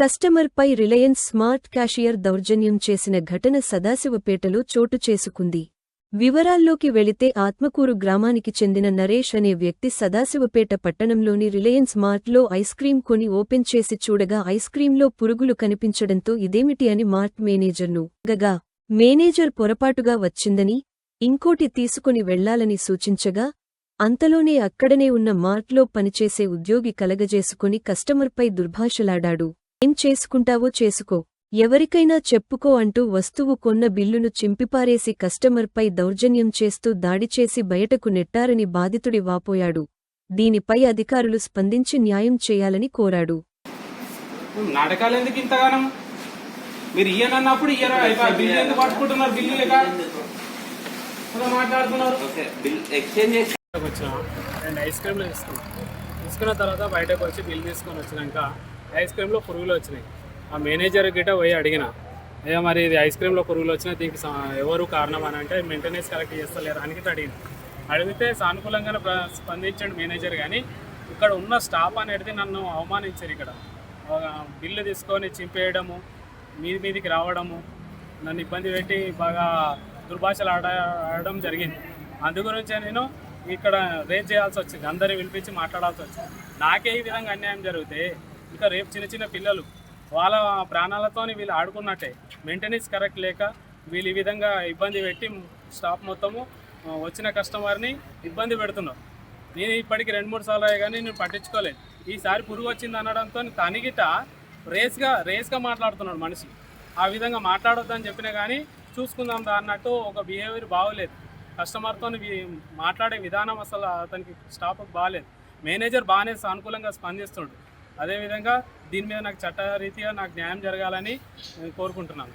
కస్టమర్పై Reliance smart cashier దౌర్జన్యం చేసిన ఘటన సదాశివపేటలో చోటు చేసుకుంది. వివరాల్లోకి వెళితే ఆత్మకూరు గ్రామానికి చెందిన నరేష్ అనే వ్యక్తి సదాశివపేట పట్టణంలోని రిలయన్స్ మార్ట్లో ఐస్ క్రీం కొని ఓపెన్ చేసి చూడగా ఐస్క్రీంలో పురుగులు కనిపించడంతో ఇదేమిటి అని మార్ట్ మేనేజర్ను గగా మేనేజర్ పొరపాటుగా వచ్చిందని ఇంకోటి తీసుకుని వెళ్ళాలని సూచించగా అంతలోనే అక్కడనే ఉన్న మార్ట్లో పనిచేసే ఉద్యోగి కలగజేసుకుని కస్టమర్పై దుర్భాషలాడాడు. ఏం చేసుకుంటావో చేసుకో. ఎవరికైనా చెప్పుకో అంటూ వస్తువు కొన్న బిల్లును చింపిపారేసి కస్టమర్పై దౌర్జన్యం చేస్తూ దాడి చేసి బయటకు నెట్టారని బాధితుడి వాపోయాడు. దీనిపై అధికారులు స్పందించి న్యాయం చేయాలని కోరాడు. మీరు ఇయ్యనన్నప్పుడు బిల్లు ఎందుకు పట్టుకుంటున్నారు? బిల్లు లేక మాట్లాడుతున్నారు. ఐస్ క్రీమ్లు తీసుకున్నాం. తీసుకున్న తర్వాత బయటకు వచ్చి బిల్ తీసుకొని వచ్చినాక ఐస్ క్రీమ్లో పురుగులు వచ్చినాయి. ఆ మేనేజర్ గిట్ట పోయి అడిగిన అయ్యా మరి ఇది ఐస్ క్రీమ్లో పురుగులు వచ్చినా దీనికి ఎవరు కారణం అని? అంటే మెయింటెనెన్స్ కరెక్ట్ చేస్తలేరు అని అడిగింది. అడిగితే సానుకూలంగానే ప్ర- స్పందించాడు మేనేజర్ కానీ ఇక్కడ ఉన్న స్టాఫ్ అనేది నన్ను అవమానించారు ఇక్కడ. బిల్లు తీసుకొని చింపేయడము మీది మీదికి రావడము నన్ను ఇబ్బంది పెట్టి బాగా దుర్భాషలు ఆడ ఆడడం జరిగింది. అందు గురించే నేను ఇక్కడ రేజ్ చేయాల్సి వచ్చింది. అందరిని పిలిపించి మాట్లాడాల్సి వచ్చింది. నాకే ఈ విధంగా అన్యాయం జరిగితే ఇంకా రేపు చిన్న చిన్న పిల్లలు వాళ్ళ ప్రాణాలతో వీళ్ళు ఆడుకున్నట్టే. మెయింటెనెన్స్ కరెక్ట్ లేక వీళ్ళు ఈ విధంగా ఇబ్బంది పెట్టి స్టాఫ్ మొత్తము వచ్చిన కస్టమర్ని ఇబ్బంది పెడుతున్నారు. నేను ఇప్పటికి రెండు మూడు సార్లు అయ్యా కానీ నేను పట్టించుకోలేదు. ఈసారి పురుగు వచ్చింది అనడంతో తనిగిట రేస్గా రేస్గా మాట్లాడుతున్నాడు మనిషి. ఆ విధంగా మాట్లాడొద్దని చెప్పినా కానీ చూసుకుందాం దా అన్నట్టు ఒక బిహేవియర్ బాగోలేదు. కస్టమర్తో మాట్లాడే విధానం అసలు అతనికి స్టాఫ్ బాగాలేదు. మేనేజర్ బాగానే సానుకూలంగా స్పందిస్తుండు. అదేవిధంగా దీని మీద నాకు చట్టరీతిగా నాకు న్యాయం జరగాలని నేను కోరుకుంటున్నాను.